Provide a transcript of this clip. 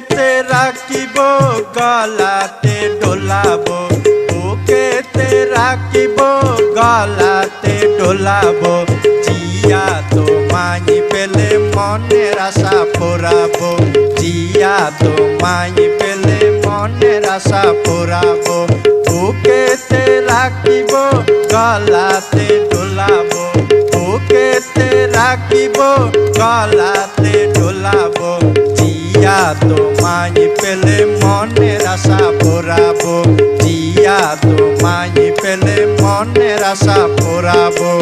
বুকেতে রাখিব, গলাতে ডোলাবো? বুকেতে রাখিব, গলাতে ডোলাবো? জিয়া তোমায় পেলে মনের আশা পোড়াবো। জিয়া তোমায় পেলে মনের আশা পোড়াবো। বুকেতে রাখিব, গলাতে ডোলাবো? বুকেতে রাখিব, গলাতে ডোলাবো? জিয়া তোমায় পেলে মনের আশা পোড়াবো দিয়া তোমায় পেলে মনের আশা পোড়াবো।